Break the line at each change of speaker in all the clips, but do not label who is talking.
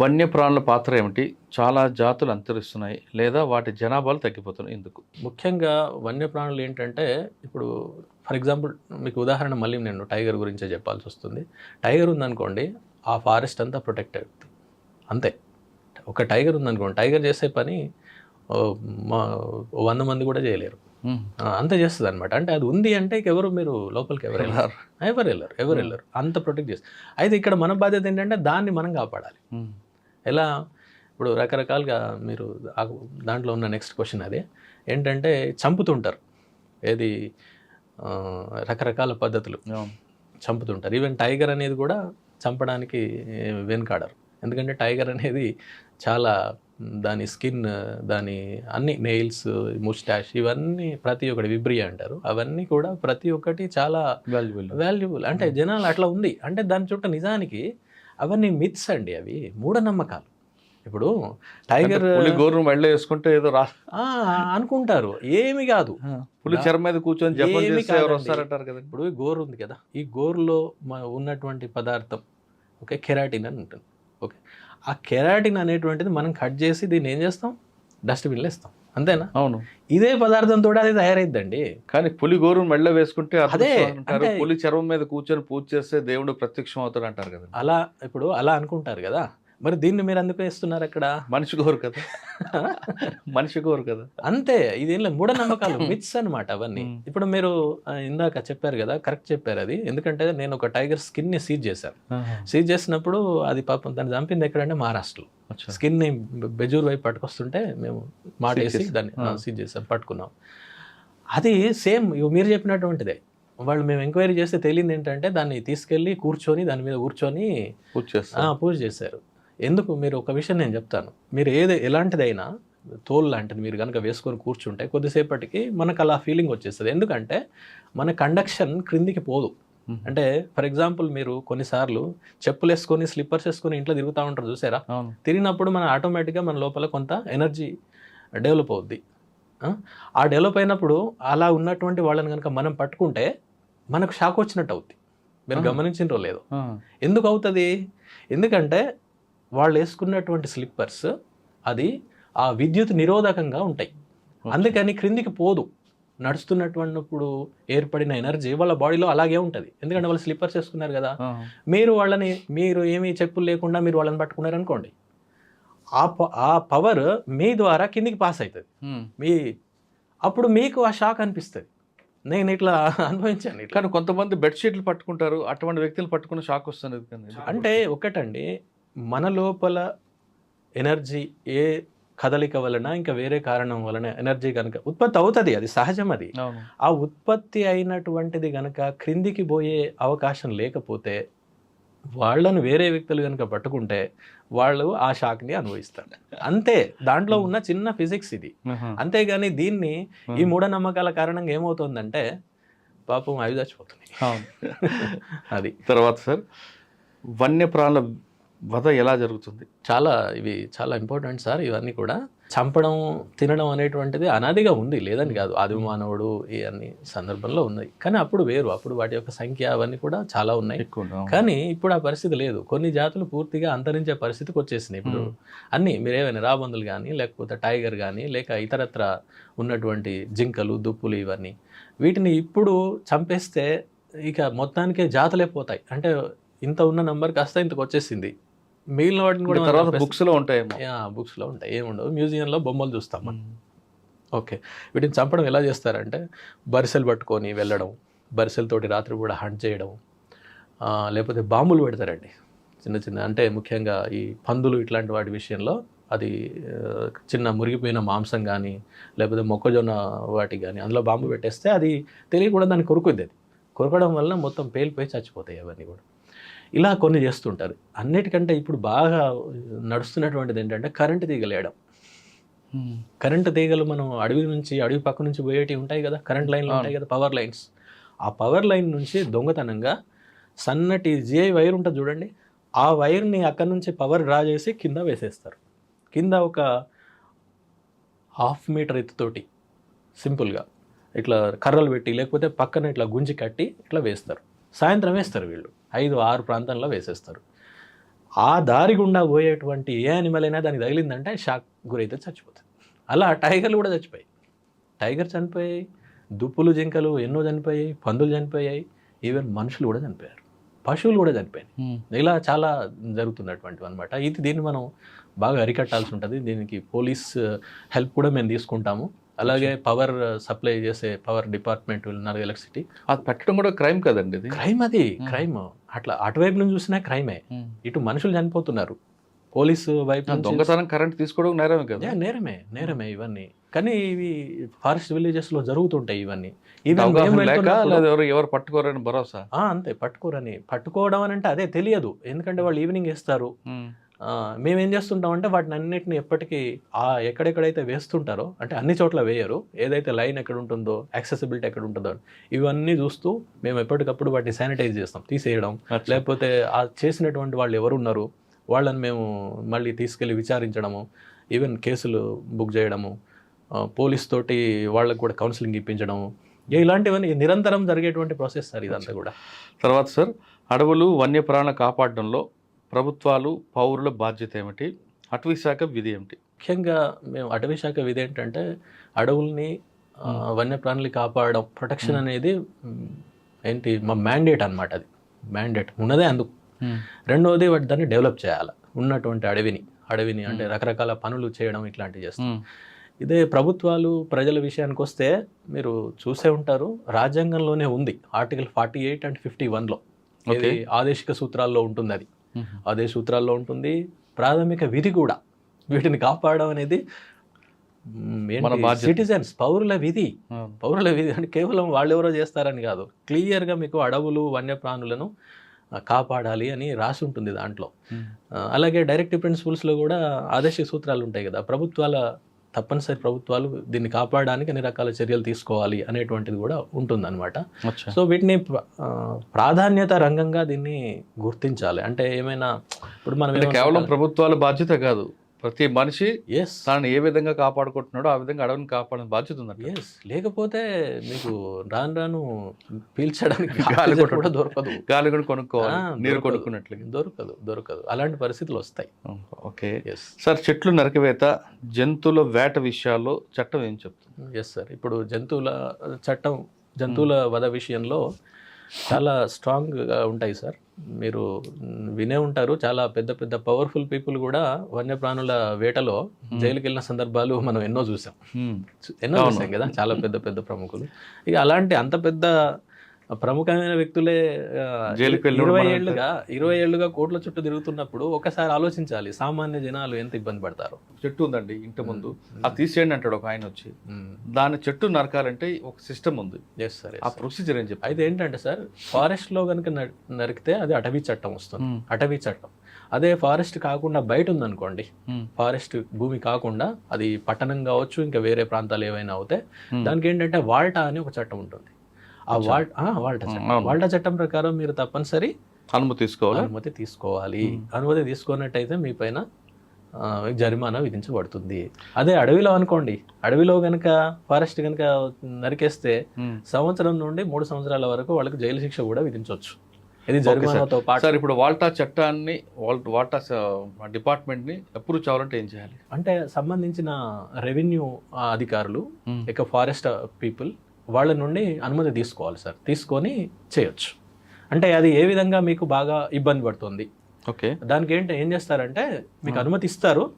వన్యప్రాణుల పాత్ర ఏమిటి? చాలా జాతులు అంతరిస్తున్నాయి లేదా వాటి జనాభాలు తగ్గిపోతున్నాయి ఎందుకు
ముఖ్యంగా వన్యప్రాణులు ఏంటంటే ఇప్పుడు ఫర్ ఎగ్జాంపుల్ మీకు ఉదాహరణ మళ్ళీ నేను టైగర్ గురించే చెప్పాల్సి వస్తుంది. టైగర్ ఉందనుకోండి ఆ ఫారెస్ట్ అంతా ప్రొటెక్ట్ అవుతుంది అంతే. ఒక టైగర్ ఉందనుకోండి టైగర్ చేసే పని వంద మంది కూడా చేయలేరు. అంత చేస్తుంది అనమాట అంటే అది ఉంది అంటే ఎవరు మీరు లోపలికి ఎవరు వెళ్ళారు. ఎవరు వెళ్ళరు ఎవరు వెళ్ళరు. అంత ప్రొటెక్ట్ చేస్తారు అయితే ఇక్కడ మన బాధ్యత ఏంటంటే దాన్ని మనం కాపాడాలి. ఎలా? ఇప్పుడు రకరకాలుగా మీరు దాంట్లో ఉన్న నెక్స్ట్ క్వశ్చన్ అదే. ఏంటంటే చంపుతుంటారు. ఏది? రకరకాల పద్ధతులు. చంపుతుంటారు. ఈవెన్ టైగర్ అనేది కూడా చంపడానికి వెనుకాడరు. ఎందుకంటే టైగర్ అనేది చాలా దాని స్కిన్ దాని అన్ని నెయిల్స్ ముస్టాష్ ఇవన్నీ ప్రతి ఒక్కటి విబ్రియా అంటారు. అవన్నీ కూడా ప్రతి ఒక్కటి చాలా
వాల్యుబుల్
వాల్యుబుల్ అంటే జనాలు అట్లా ఉంది. అంటే దాని చుట్టూ నిజానికి అవన్నీ మిత్స్ అండి అవి మూఢనమ్మకాలు. ఇప్పుడు టైగర్
పులి గోరు మెళ్ళ వేసుకుంటే ఏదో రా
ఆ, అనుకుంటారు. ఏమి కాదు.
పులి చెర మీద కూర్చొని జపం
ఏమీ
చేస్తే ఎవరు
కాదండి.
వస్తారంటారు కదా?
ఇప్పుడు ఈ గోరు ఉంది కదా ఈ గోరులో మ- ఉన్నటువంటి పదార్థం ఓకే కెరాటిన్ అని ఉంటుంది. ఓకే ఆ కెరాటిన్ అనేటువంటిది మనం కట్ చేసి దీన్ని ఏం చేస్తాం? డస్ట్బిన్లో వేస్తాం. అంతేనా?
అవును.
ఇదే పదార్థంతో అది తయారైద్దండి.
కానీ పులి గోరు మెళ్ళ వేసుకుంటే
అదే,
అంటారు. పులి చర్మం మీద కూర్చొని పూజ చేస్తే దేవుడు ప్రత్యక్షం అవుతాడు అంటారు కదా
అలా ఇప్పుడు అలా అనుకుంటారు కదా. మరి దీన్ని మీరు అందుకు వేస్తున్నారు అక్కడ?
మనిషి గోరు కదా. మనిషి గోరు కదా.
అంతే ఇదేం లేదు. మూఢనమ్మకాలు మిత్స్ అన్నమాట అవన్నీ. ఇప్పుడు మీరు ఇందాక చెప్పారు కదా కరెక్ట్ చెప్పారు అది. ఎందుకంటే నేను ఒక టైగర్ స్కిన్ని సీజ్ చేశాను. సీజ్ చేసినప్పుడు అది పాపం దాన్ని చంపింది ఎక్కడంటే మహారాష్ట్రలో. స్కిన్ని బెజూర్ వైపు పట్టుకొస్తుంటే మేము మాటేసి. దాన్ని. సీజ్ చేసాం పట్టుకున్నాం. అది సేమ్ మీరు చెప్పినటువంటిదే. వాళ్ళు మేము ఎంక్వైరీ చేస్తే తెలియదు ఏంటంటే దాన్ని తీసుకెళ్ళి కూర్చొని దాని మీద కూర్చొని
పూజ చేస్తారు.
పూజ చేశారు. ఎందుకు? మీరు ఒక విషయం నేను చెప్తాను. మీరు ఏది ఎలాంటిదైనా తోలు లాంటిది మీరు కనుక వేసుకొని కూర్చుంటే కొద్దిసేపటికి మనకు అలా ఫీలింగ్ వచ్చేస్తుంది. ఎందుకంటే మన కండక్షన్ క్రిందికి పోదు. అంటే ఫర్ ఎగ్జాంపుల్ మీరు కొన్నిసార్లు చెప్పులు వేసుకొని స్లిప్పర్స్ వేసుకొని ఇంట్లో తిరుగుతూ ఉంటారు చూసారా? తిరిగినప్పుడు మన ఆటోమేటిక్గా మన లోపల కొంత ఎనర్జీ డెవలప్ అవుద్ది. ఆ? డెవలప్ అయినప్పుడు అలా ఉన్నటువంటి వాళ్ళని కనుక మనం పట్టుకుంటే మనకు షాక్ వచ్చినట్టు అవుద్ది. మీరు
ఆ.
గమనించినరో లేదో. ఎందుకు అవుతుంది? ఎందుకంటే వాళ్ళు వేసుకున్నటువంటి స్లిప్పర్స్ అది ఆ విద్యుత్ నిరోధకంగా ఉంటాయి. అందుకని క్రిందికి పోదు. నడుస్తున్నటువంటిప్పుడు ఏర్పడిన ఎనర్జీ వాళ్ళ బాడీలో అలాగే ఉంటుంది. ఎందుకంటే వాళ్ళు స్లిప్పర్స్ వేసుకున్నారు కదా. మీరు వాళ్ళని మీరు ఏమీ చెప్పులు లేకుండా మీరు వాళ్ళని పట్టుకున్నారు అనుకోండి. ఆ ప- ఆ పవర్ మీ ద్వారా కిందికి పాస్ అవుతుంది. మీ అప్పుడు మీకు ఆ షాక్ అనిపిస్తుంది. నేను ఇట్లా అనుభవించాను
కానీ కొంతమంది బెడ్షీట్లు పట్టుకుంటారు. అటువంటి వ్యక్తులు పట్టుకున్న షాక్ వస్తుంది?
అంటే ఒకటండి మన లోపల ఎనర్జీ ఏ కదలిక వలన ఇంకా వేరే కారణం వలన ఎనర్జీ కనుక ఉత్పత్తి అవుతుంది అది సహజం అది.
అవును.
ఆ ఉత్పత్తి అయినటువంటిది కనుక క్రిందికి పోయే అవకాశం లేకపోతే వాళ్ళను వేరే వ్యక్తులు కనుక పట్టుకుంటే వాళ్ళు ఆ షాక్ని అనుభవిస్తారు. అంతే దాంట్లో ఉన్న చిన్న ఫిజిక్స్ ఇది. అంతేగాని దీన్ని ఈ మూఢనమ్మకాల కారణంగా ఏమవుతుందంటే పాపం అవి చచ్చిపోతున్నాయి.
అవును.
అది.
తర్వాత సార్ వన్యప్రాణుల వధ ఎలా జరుగుతుంది?
చాలా ఇవి చాలా ఇంపార్టెంట్ సార్ ఇవన్నీ కూడా. చంపడం తినడం అనేటువంటిది అనాదిగా ఉంది లేదని కాదు. ఆది మానవుడు ఈ అన్ని సందర్భంలో ఉన్నాయి కానీ అప్పుడు వేరు అప్పుడు వాటి యొక్క సంఖ్య అవన్నీ కూడా చాలా ఉన్నాయి. కానీ ఇప్పుడు ఆ పరిస్థితి లేదు. కొన్ని జాతులు పూర్తిగా అంతరించే పరిస్థితికి వచ్చేసినాయి. ఇప్పుడు. అన్ని మీరు ఏమైనా రాబందులు కానీ లేకపోతే టైగర్ కానీ లేక ఇతరత్ర ఉన్నటువంటి జింకలు దుప్పులు ఇవన్నీ వీటిని ఇప్పుడు చంపేస్తే ఇక మొత్తానికే జాతులే పోతాయి. అంటే ఇంత ఉన్న నంబర్ కాస్త ఇంతకు వచ్చేసింది. మిగిలిన వాటిని కూడా
తర్వాత బుక్స్లో ఉంటాయేమో.
బుక్స్లో ఉంటాయి ఏముండవు. మ్యూజియంలో బొమ్మలు చూస్తాం మనం ఓకే. వీటిని చంపడం ఎలా చేస్తారంటే బరిసెలు పట్టుకొని వెళ్ళడం బరిసెలతోటి రాత్రి కూడా హంట్ చేయడం లేకపోతే బాంబులు పెడతారండి. చిన్న చిన్న అంటే ముఖ్యంగా ఈ పందులు ఇట్లాంటి వాటి విషయంలో అది చిన్న మురిగిపోయిన మాంసం కానీ లేకపోతే మొక్కజొన్న వాటి కానీ అందులో బాంబు పెట్టేస్తే అది తెలియకుండా దాన్ని కొరుకుద్ది అది. కొరకడం వల్ల మొత్తం పేలిపోయి చచ్చిపోతాయి అవన్నీ కూడా. ఇలా కొన్ని చేస్తుంటారు. అన్నిటికంటే ఇప్పుడు బాగా నడుస్తున్నటువంటిది ఏంటంటే కరెంటు తీగలేయడం. కరెంటు తీగలు మనం అడవి నుంచి అడవి పక్క నుంచి పోయేటివి ఉంటాయి కదా కరెంట్ లైన్లు ఉంటాయి కదా పవర్ లైన్స్. ఆ పవర్ లైన్ నుంచి దొంగతనంగా సన్నటి జిఐ వైర్ ఉంటుంది చూడండి ఆ వైర్ని అక్కడి నుంచి పవర్ డ్రా చేసి కింద వేసేస్తారు. కింద ఒక హాఫ్ మీటర్ ఎత్తుతోటి సింపుల్గా ఇట్లా కర్రలు పెట్టి లేకపోతే పక్కన ఇట్లా గుంజి కట్టి ఇట్లా వేస్తారు. సాయంత్రం వేస్తారు వీళ్ళు. ఐదు ఆరు ప్రాంతాల్లో వేసేస్తారు. ఆ దారి గుండా పోయేటువంటి ఏ యానిమల్ అయినా దానికి తగిలిందంటే షాక్ గురైతే చచ్చిపోతుంది అలా టైగర్లు కూడా చచ్చిపోయాయి. టైగర్ చనిపోయాయి దుప్పులు జింకలు ఎన్నో చనిపోయాయి పందులు చనిపోయాయి ఈవెన్ మనుషులు కూడా చనిపోయారు. పశువులు కూడా చనిపోయాయి ఇలా చాలా జరుగుతున్నటువంటివి అనమాట ఇది దీన్ని మనం బాగా అరికట్టాల్సి ఉంటుంది. దీనికి పోలీస్ హెల్ప్ కూడా మేము తీసుకుంటాము. అలాగే పవర్ సప్లై చేసే పవర్ డిపార్ట్మెంట్ ఉన్నారు ఎలక్ట్రిసిటీ
అది పెట్టడం కూడా క్రైమ్ కదండి ఇది?
క్రైమ్ అది క్రైమ్. అట్లా అటువైపు నుంచి చూసినా క్రైమే. ఇటు మనుషులు చనిపోతున్నారు. పోలీసు వైపు
దొంగతనం కరెంట్ తీసుకోవడం నేరమే కదా?
నేరమే నేరమే ఇవన్నీ. కానీ ఇవి ఫారెస్ట్ విలేజెస్లో జరుగుతుంటాయి ఇవన్నీ.
ఎవరు పట్టుకోరని భరోసా?
అంతే పట్టుకోరని. పట్టుకోవడం అని అంటే అదే తెలియదు. ఎందుకంటే వాళ్ళు ఈవినింగ్ వేస్తారు. మేము ఏం చేస్తుంటామంటే వాటిని అన్నిటిని ఎప్పటికీ ఆ ఎక్కడెక్కడైతే వేస్తుంటారో అంటే అన్ని చోట్ల వేయరు ఏదైతే లైన్ ఎక్కడ ఉంటుందో యాక్సెసిబిలిటీ ఎక్కడ ఉంటుందో ఇవన్నీ చూస్తూ మేము ఎప్పటికప్పుడు వాటిని శానిటైజ్ చేస్తాం తీసేయడం. లేకపోతే ఆ చేసినటువంటి వాళ్ళు ఎవరు ఉన్నారు వాళ్ళని మేము మళ్ళీ తీసుకెళ్ళి విచారించడము ఈవెన్ కేసులు బుక్ చేయడము పోలీస్ తోటి వాళ్ళకు కూడా కౌన్సిలింగ్ ఇప్పించడము. ఇలాంటివన్నీ నిరంతరం జరిగేటువంటి ప్రాసెస్ సార్ ఇదంతా కూడా.
తర్వాత సార్ అడవులు వన్యప్రాణుల కాపాడడంలో ప్రభుత్వాలు పౌరుల బాధ్యత ఏమిటి? అటవీ శాఖ విధి ఏమిటి?
ముఖ్యంగా మేము అటవీ శాఖ విధి ఏంటంటే అడవుల్ని ఆ, వన్యప్రాణులు కాపాడడం ప్రొటెక్షన్ అనేది ఏంటి మా మ్యాండేట్ అన్నమాట అది. మ్యాండేట్ ఉన్నదే అందుకు రెండవది వాటి దాన్ని డెవలప్ చేయాలి. ఉన్నటువంటి అడవిని అడవిని అంటే రకరకాల పనులు చేయడం ఇట్లాంటివి చేస్తాం. ఇదే ప్రభుత్వాలు ప్రజల విషయానికి వస్తే మీరు చూసే ఉంటారు రాజ్యాంగంలోనే ఉంది. Article forty eight and fifty వన్లో. ఆదేశిక సూత్రాల్లో ఉంటుంది అది అదే సూత్రాల్లో ఉంటుంది. ప్రాథమిక విధి కూడా వీటిని కాపాడడం అనేది. సిటిజన్స్ పౌరుల విధి. పౌరుల విధి అంటే కేవలం వాళ్ళెవరో చేస్తారని కాదు. క్లియర్గా మీకు అడవులు వన్యప్రాణులను కాపాడాలి అని రాసి ఉంటుంది దాంట్లో. అలాగే డైరెక్టివ్ ప్రిన్సిపల్స్లో కూడా ఆదేశిక సూత్రాలు ఉంటాయి కదా. ప్రభుత్వాల తప్పనిసరి ప్రభుత్వాలు దీన్ని కాపాడడానికి అన్ని రకాల చర్యలు తీసుకోవాలి అనేటువంటిది కూడా ఉంటుందన్నమాట. సో వీటిని ప్రాధాన్యత రంగంగా దీన్ని గుర్తించాలి. అంటే ఏమైనా ఇప్పుడు మనం
కేవలం ప్రభుత్వాల బాధ్యత కాదు. ప్రతి మనిషి
ఎస్
తనని ఏ విధంగా కాపాడుకుంటున్నాడో ఆ విధంగా అడవిని కాపాడే బాధ్యత ఉందంట.
ఎస్ లేకపోతే మీకు రాను రాను పీల్చడానికి
గాలి.
కూడా దొరకదు.
గాలి కూడా కొనుక్కోవాలి. నీరు
దొరకదు.
కొనుక్కున్నట్లుగా.
దొరకదు దొరకదు. అలాంటి పరిస్థితులు వస్తాయి.
ఓకే.
ఎస్
సార్ చెట్లు నరికివేత జంతువుల వేట విషయాల్లో చట్టం ఏం చెప్తుంది?
ఎస్ సార్ ఇప్పుడు జంతువుల చట్టం జంతువుల వధ విషయంలో చాలా స్ట్రాంగ్గా ఉంటాయి సార్. మీరు వినే ఉంటారు. చాలా పెద్ద పెద్ద పవర్ఫుల్ పీపుల్ కూడా వన్యప్రాణుల వేటలో జైలుకి వెళ్ళిన సందర్భాలు మనం ఎన్నో చూసాం. ఎన్నో. చూసాం కదా చాలా పెద్ద పెద్ద ప్రముఖులు. ఇక అలాంటి అంత పెద్ద ప్రముఖమైన వ్యక్తులే ఇరవై ఏళ్ళుగా ఇరవై ఏళ్ళుగా కోట్ల చుట్టూ తిరుగుతున్నప్పుడు ఒకసారి ఆలోచించాలి సామాన్య జనాలు ఎంత ఇబ్బంది పడతారు?
చెట్టు ఉందండి ఇంటి ముందు. అది తీసేయండి అంటాడు ఒక ఆయన వచ్చి. దాని చెట్టు నరకాలంటే ఒక సిస్టమ్ ఉంది.
సార్
ఆ ప్రొసీజర్ ఏం చెప్పి
అయితే ఏంటంటే సార్ ఫారెస్ట్లో కనుక నరి- నరికితే అది అటవీ చట్టం వస్తుంది. అటవీ చట్టం. అదే ఫారెస్ట్ కాకుండా బయట ఉందనుకోండి ఫారెస్ట్ భూమి కాకుండా అది పట్టణం కావచ్చు ఇంకా వేరే ప్రాంతాలు ఏవైనా అవుతే దానికి ఏంటంటే వాల్టా అని ఒక చట్టం ఉంటుంది. ఆ వాల్ ఆ, వాల్టా చట్టం. వాల్టా చట్టం ప్రకారం మీరు తప్పనిసరి
అనుమతి తీసుకోవాలి.
అనుమతి తీసుకోవాలి. అనుమతి తీసుకున్నట్టయితే మీ పైన జరిమానా విధించబడుతుంది. అదే అడవిలో అనుకోండి. అడవిలో కనుక ఫారెస్ట్ కనుక నరికేస్తే సంవత్సరం నుండి మూడు సంవత్సరాల వరకు వాళ్ళకి జైలు శిక్ష కూడా విధించవచ్చు. ఇది జరిమానాతో పాటు
సార్ ఇప్పుడు వాల్టా చట్టాన్ని వాల్- వాల్టా డిపార్ట్మెంట్ని అప్రూవ్ చేయాలంటే ఏం చేయాలి?
అంటే సంబంధించిన రెవెన్యూ అధికారులు ఇక ఫారెస్ట్ పీపుల్ వాళ్ళ నుండి అనుమతి తీసుకోవాలి సార్. తీసుకొని చేయొచ్చు. అంటే అది ఏ విధంగా మీకు బాగా ఇబ్బంది పడుతుంది?
ఓకే.
దానికి ఏంటి ఏం చేస్తారంటే మీకు అనుమతి ఇస్తారు.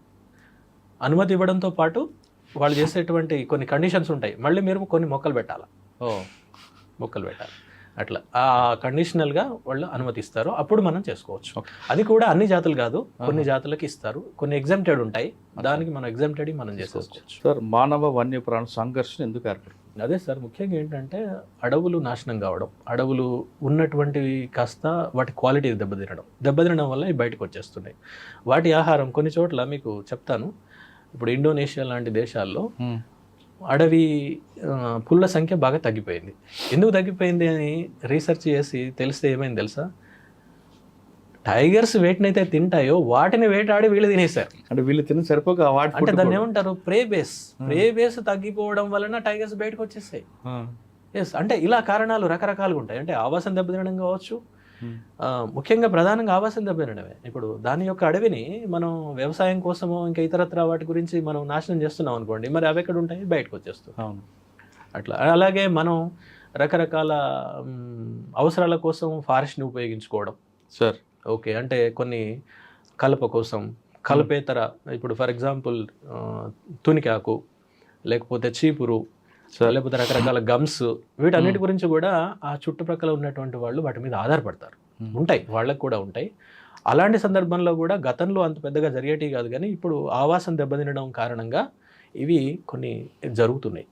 అనుమతి ఇవ్వడంతో పాటు వాళ్ళు చేసేటువంటి కొన్ని కండిషన్స్ ఉంటాయి. మళ్ళీ మీరు కొన్ని మొక్కలు పెట్టాలి?
ఓ.
మొక్కలు పెట్టాలి. అట్లా. ఆ కండిషనల్గా వాళ్ళు అనుమతిస్తారు అప్పుడు మనం చేసుకోవచ్చు. అది కూడా అన్ని జాతులు కాదు. కొన్ని జాతులకి ఇస్తారు. కొన్ని ఎగ్జామ్టెడ్ ఉంటాయి. దానికి మనం ఎగ్జామ్టెడ్ మనం చేసుకోవచ్చు.
సార్ మానవ వన్యప్రాణ సంఘర్షణ ఎందుకు ఏర్పడుతుంది?
అదే సార్ ముఖ్యంగా ఏంటంటే అడవులు నాశనం కావడం అడవులు ఉన్నటువంటివి కాస్త వాటి క్వాలిటీ దెబ్బతినడం దెబ్బతినడం వల్ల ఇవి బయటకు వచ్చేస్తున్నాయి. వాటి ఆహారం కొన్ని చోట్ల మీకు చెప్తాను. ఇప్పుడు ఇండోనేషియా లాంటి దేశాల్లో అడవి పుల్ల సంఖ్య బాగా తగ్గిపోయింది. ఎందుకు తగ్గిపోయింది అని రీసెర్చ్ చేసి తెలిస్తే ఏమైంది తెలుసా? టైగర్స్ వేటినైతే తింటాయో వాటిని వేటాడి వీళ్ళు తినేశారు.
అంటే వీళ్ళు తిని సరిపోక వాటి
అంటే దాన్ని ఏమంటారు? ప్రే బేస్ ప్రే బేస్ తగ్గిపోవడం వలన టైగర్స్ బయటకు వచ్చేసాయి.
ఆ.
ఎస్ అంటే ఇలా కారణాలు రకరకాలుగా ఉంటాయి. అంటే ఆవాసం దెబ్బతినడం కావచ్చు. ముఖ్యంగా ప్రధానంగా ఆవాసం దెబ్బతినడమే ఇప్పుడు దాని యొక్క అడవిని మనం వ్యవసాయం కోసమో ఇంకా ఇతరత్ర వాటి గురించి మనం నాశనం చేస్తున్నాం అనుకోండి మరి అవి ఎక్కడ ఉంటాయి? బయటకు వచ్చేస్తాయి.
అవును.
అట్లా. అలాగే మనం రకరకాల అవసరాల కోసం ఫారెస్ట్ని ఉపయోగించుకోవడం.
Sir
okay. అంటే కొన్ని కలప కోసం కలపేతర ఇప్పుడు ఫర్ ఎగ్జాంపుల్ తునికాకు లేకపోతే చీపురు లేకపోతే రకరకాల గమ్స్ వీటన్నిటి గురించి కూడా ఆ చుట్టుప్రక్కల ఉన్నటువంటి వాళ్ళు వాటి మీద ఆధారపడతారు.
మ్మ్.
ఉంటాయి. వాళ్ళకు కూడా ఉంటాయి. అలాంటి సందర్భంలో కూడా గతంలో అంత పెద్దగా జరిగేటివి కాదు కానీ ఇప్పుడు ఆవాసం దెబ్బతినడం కారణంగా ఇవి కొన్ని జరుగుతున్నాయి.